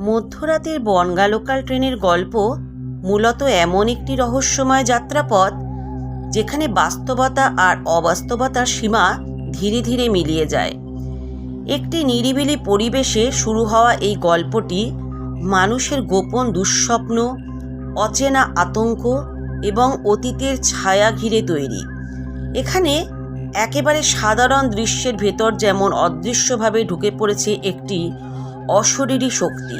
মধ্যরাতের বনগা লোকাল ট্রেনের গল্প মূলত এমন একটি রহস্যময় যাত্রাপথ যেখানে বাস্তবতা আর অবাস্তবতার সীমা ধীরে ধীরে মিলিয়ে যায়। একটি নিরিবিলি পরিবেশে শুরু হওয়া এই গল্পটি মানুষের গোপন দুঃস্বপ্ন, অচেনা আতঙ্ক এবং অতীতের ছায়া ঘিরে তৈরি। এখানে একেবারে সাধারণ দৃশ্যের ভেতর যেমন অদৃশ্যভাবে ঢুকে পড়েছে একটি অশরীরী শক্তি,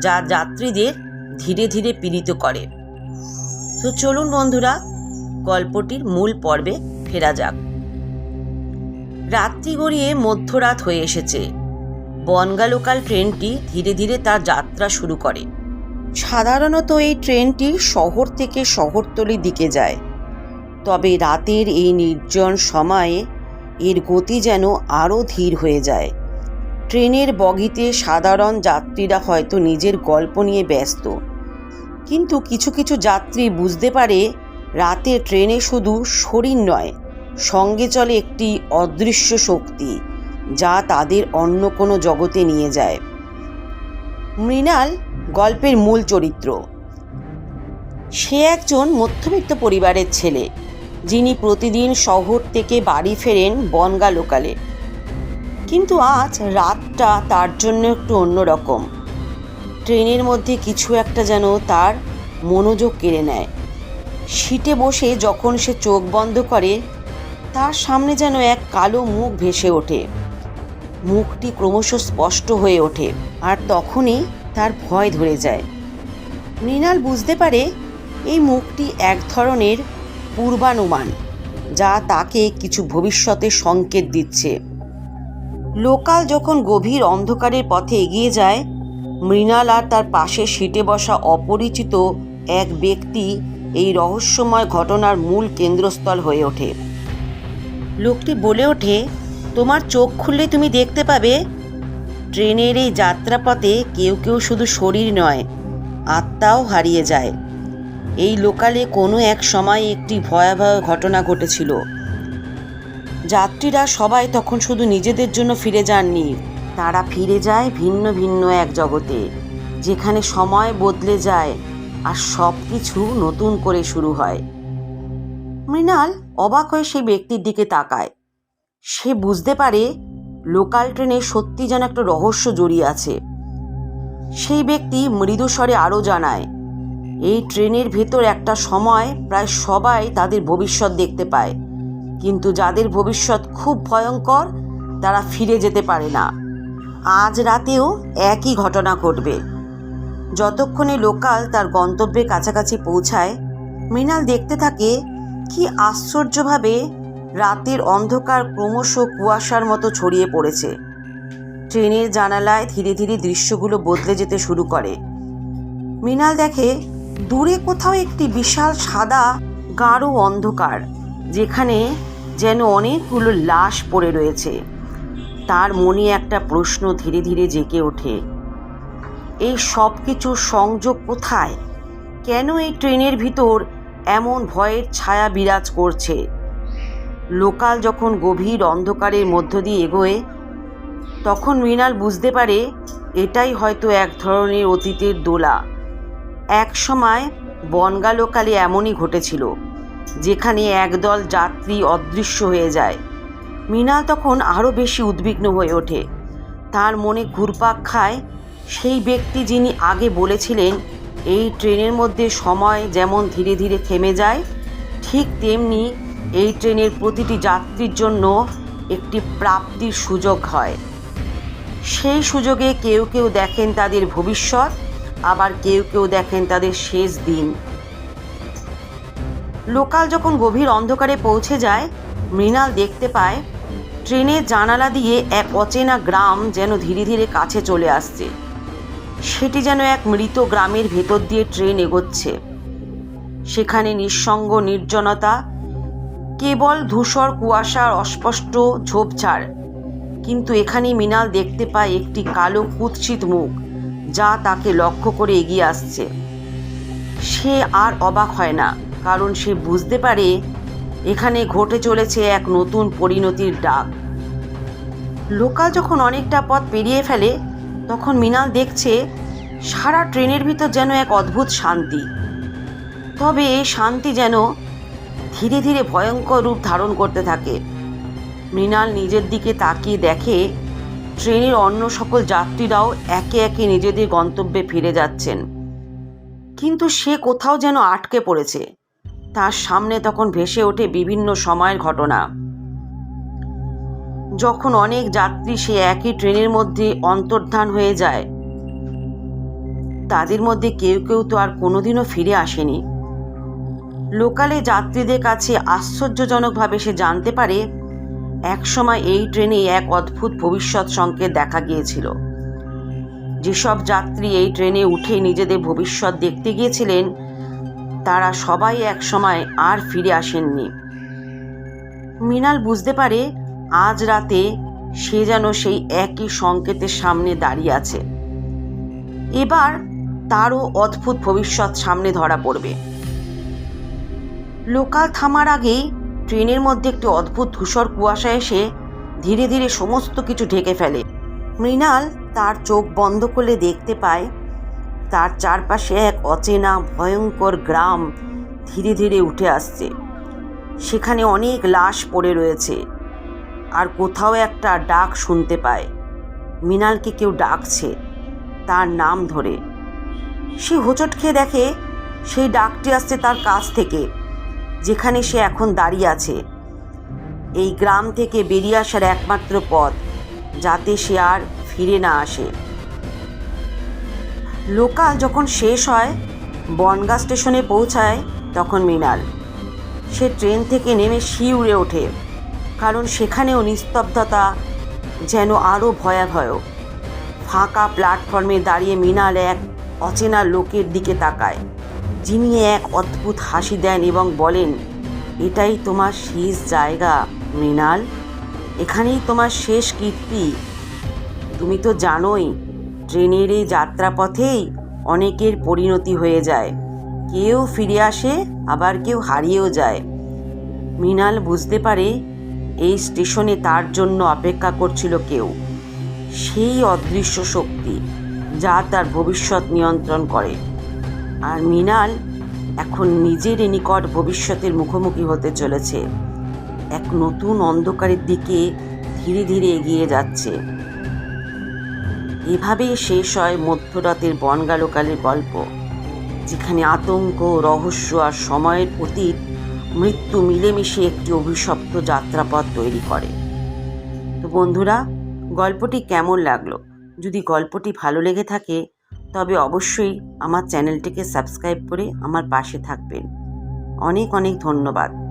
যা যাত্রীদের ধীরে ধীরে পীড়িত করে। তো চলুন বন্ধুরা, গল্পটির মূল পর্বে ফেরা যাক। রাত্রি গড়িয়ে মধ্যরাত হয়ে এসেছে। বনগা লোকাল ট্রেনটি ধীরে ধীরে তার যাত্রা শুরু করে। সাধারণত এই ট্রেনটি শহর থেকে শহরতলির দিকে যায়। তবে রাতের এই নির্জন সময়ে এর গতি যেন আরও ধীর হয়ে যায়। ট্রেনের বগিতে সাধারণ যাত্রীরা হয়তো নিজের গল্প নিয়ে ব্যস্ত। কিন্তু কিছু কিছু যাত্রী বুঝতে পারে, রাতে ট্রেনে শুধু শরীর নয়, সঙ্গে চলে একটি অদৃশ্য শক্তি, যা তাদের অন্য কোনো জগতে নিয়ে যায়। মৃণাল, গল্পের মূল চরিত্র। সে একজন মধ্যবিত্ত পরিবারের ছেলে, যিনি প্রতিদিন শহর থেকে বাড়ি ফেরেন বনগা লোকালে। কিন্তু আজ রাতটা তার জন্য একটু অন্যরকম। ট্রেনের মধ্যে কিছু একটা যেন তার মনোযোগ কেড়ে নেয়। সিটে বসে যখন সে চোখ বন্ধ করে, তার সামনে যেন এক কালো মুখ ভেসে ওঠে। মুখটি ক্রমশ স্পষ্ট হয়ে ওঠে আর তখনই তার ভয় ধরে যায়। মৃণাল বুঝতে পারে এই মুখটি এক ধরনের পূর্বানুমান, যা তাকে কিছু ভবিষ্যতে সংকেত দিচ্ছে। লোকাল যখন গভীর অন্ধকারের পথে এগিয়ে যায়, মৃণাল আর তার পাশে সিটে বসা অপরিচিত এক ব্যক্তি এই রহস্যময় ঘটনার মূল কেন্দ্রস্থল হয়ে ওঠে। লোকটি বলে ওঠে, তোমার চোখ খুললে তুমি দেখতে পাবে। ট্রেনের এই যাত্রাপথে কেউ কেউ শুধু শরীর নয়, আত্মাও হারিয়ে যায়। এই লোকালে কোনো এক সময় একটি ভয়াবহ ঘটনা ঘটেছিল। যাত্রীরা সবাই তখন শুধু নিজেদের জন্য ফিরে যাননি। তারা ফিরে যায় ভিন্ন ভিন্ন এক জগতে, যেখানে সময় বদলে যায় আর সব কিছু নতুন করে শুরু হয়। মৃণাল অবাক হয়ে সেই ব্যক্তির দিকে তাকায়। সে বুঝতে পারে লোকাল ট্রেনে সত্যি যেন একটা রহস্য জড়িয়ে আছে। সেই ব্যক্তি মৃদুস্বরে আরও জানায়, এই ট্রেনের ভেতর একটা সময় প্রায় সবাই তাদের ভবিষ্যৎ দেখতে পায়। কিন্তু যাদের ভবিষ্যৎ খুব ভয়ঙ্কর, তারা ফিরে যেতে পারে না। আজ রাতেও একই ঘটনা ঘটবে। যতক্ষণে লোকাল তার গন্তব্যের কাছাকাছি পৌঁছায়, মৃণাল দেখতে থাকে, কি আশ্চর্যভাবে রাতের অন্ধকার ক্রমশ কুয়াশার মতো ছড়িয়ে পড়েছে। ট্রেনের জানালায় ধীরে ধীরে দৃশ্যগুলো বদলে যেতে শুরু করে। মৃণাল দেখে, দূরে কোথাও একটি বিশাল সাদা, গাঢ় অন্ধকার। যেখানে যেন অনেকগুলো লাশ পড়ে রয়েছে। তার মনে একটা প্রশ্ন ধীরে ধীরে জেগে ওঠে। এই সব কিছুর সংযোগ কোথায়? কেন এই ট্রেনের ভিতর এমন ভয়ের ছায়া বিরাজ করছে? লোকাল যখন গভীর অন্ধকারের মধ্য দিয়ে এগোয়, তখন মৃণাল বুঝতে পারে এটাই হয়তো এক ধরনের অতীতের দোলা। এক সময় বনগা লোকালে এমনই ঘটেছিল। যেখানে একদল যাত্রী অদৃশ্য হয়ে যায়। মৃণাল তখন আরও বেশি উদ্বিগ্ন হয়ে ওঠে। তার মনে ঘুরপাক খায়। সেই ব্যক্তি যিনি আগে বলেছিলেন, এই ট্রেনের মধ্যে সময় যেমন ধীরে ধীরে থেমে যায়, ঠিক তেমনি এই ট্রেনের প্রতিটি যাত্রীর জন্য একটি প্রাপ্তির সুযোগ হয়। সেই সুযোগে কেউ কেউ দেখেন তাদের ভবিষ্যৎ, আবার কেউ কেউ দেখেন তাদের শেষ দিন। লোকাল যখন গভীর অন্ধকারে পৌঁছে যায়, মৃণাল দেখতে পায়, ট্রেনের জানালা দিয়ে এক অচেনা গ্রাম যেন ধীরে ধীরে কাছে চলে আসছে। সেটি যেন এক মৃত গ্রামের ভেতর দিয়ে ট্রেন এগোচ্ছে। সেখানে নিঃসঙ্গ নির্জনতা, কেবল ধূসর কুয়াশার অস্পষ্ট ঝোপঝাড়। কিন্তু এখানে মৃণাল দেখতে পায় একটি কালো কুৎসিত মুখ, যা তাকে লক্ষ্য করে এগিয়ে আসছে। সে আর অবাক হয় না। কারণ সে বুঝতে পারে এখানে ঘটে চলেছে এক নতুন পরিণতির ডাক। লোকাল যখন অনেকটা পথ পেরিয়ে ফেলে, তখন মৃণাল দেখছে সারা ট্রেনের ভিতর যেন এক অদ্ভুত শান্তি। তবে এই শান্তি যেন ধীরে ধীরে ভয়ঙ্কর রূপ ধারণ করতে থাকে। মৃণাল নিজের দিকে তাকিয়ে দেখে ট্রেনের অন্য সকল যাত্রীরাও একে একে নিজেদের গন্তব্যে ফিরে যাচ্ছেন। কিন্তু সে কোথাও যেন আটকে পড়েছে। তার সামনে তখন ভেসে ওঠে বিভিন্ন সময়ের ঘটনা। যখন অনেক যাত্রী সে একই ট্রেনের মধ্যে অন্তর্ধান হয়ে যায়, তাদের মধ্যে কেউ কেউ তো আর কোনোদিনও ফিরে আসেনি। লোকালে যাত্রীদের কাছে আশ্চর্যজনকভাবে সে জানতে পারে, একসময় এই ট্রেনে এক অদ্ভুত ভবিষ্যৎ সংকেত দেখা গিয়েছিল। যেসব যাত্রী এই ট্রেনে উঠে নিজেদের ভবিষ্যৎ দেখতে গিয়েছিলেন তারা সবাই একসময় আর ফিরে আসেননি। মৃণাল বুঝতে পারে আজ রাতে সে যেন সেই একই সংকেতের সামনে দাঁড়িয়ে আছে। এবার তারও অদ্ভুত ভবিষ্যৎ সামনে ধরা পড়বে। লোকাল থামার আগেই ট্রেনের মধ্যে একটি অদ্ভুত ধূসর কুয়াশা এসে ধীরে ধীরে সমস্ত কিছু ঢেকে ফেলে। মৃণাল তার চোখ বন্ধ করলে দেখতে পায় তার চারপাশে এক অচেনা, ভয়ঙ্কর গ্রাম ধীরে ধীরে উঠে আসছে। সেখানে অনেক লাশ পড়ে রয়েছে। আর কোথাও একটা ডাক শুনতে পায়। মৃণালকে কেউ ডাকছে তার নাম ধরে। সে হোঁচট খেয়ে দেখে সেই ডাকটি আসছে তার কাছ থেকে, যেখানে সে এখন দাঁড়িয়ে আছে। এই গ্রাম থেকে বেরিয়ে আসার একমাত্র পথ, যাতে সে আর ফিরে না আসে। লোকাল যখন শেষ হয়, বনগা স্টেশনে পৌঁছায় তখন মৃণাল। সে ট্রেন থেকে নেমে শিউরে ওঠে, কারণ সেখানেও নিস্তব্ধতা যেন আরও ভয়াভয় ফাঁকা প্ল্যাটফর্মে দাঁড়িয়ে মৃণাল এক অচেনা লোকের দিকে তাকায়, যিনি এক অদ্ভুত হাসি দেন এবং বলেন, এটাই তোমার শেষ জায়গা, মৃণাল। এখানেই তোমার শেষ কীর্তি। তুমি তো জানোই ট্রেনের এই যাত্রাপথেই অনেকের পরিণতি হয়ে যায়। কেউ ফিরে আসে, আবার কেউ হারিয়েও যায়। মৃণাল বুঝতে পারে, এই স্টেশনে তার জন্য অপেক্ষা করছিল কেউ। সেই অদৃশ্য শক্তি যা তার ভবিষ্যৎ নিয়ন্ত্রণ করে। আর মৃণাল এখন নিজের নিকট ভবিষ্যতের মুখোমুখি হতে চলেছে। এক নতুন অন্ধকারের দিকে ধীরে ধীরে এগিয়ে যাচ্ছে। এভাবেই শেষ হয় মধ্যরাতের বনগালোকালের গল্প, যেখানে আতঙ্ক, রহস্য আর সময়ের অতীত মৃত্যু মিলেমিশে একটি অভিশপ্ত যাত্রাপথ তৈরি করে। তো বন্ধুরা, গল্পটি কেমন লাগল? যদি গল্পটি ভালো লেগে থাকে, তবে অবশ্যই আমার চ্যানেলটিকে সাবস্ক্রাইব করে আমার পাশে থাকবেন। অনেক অনেক ধন্যবাদ।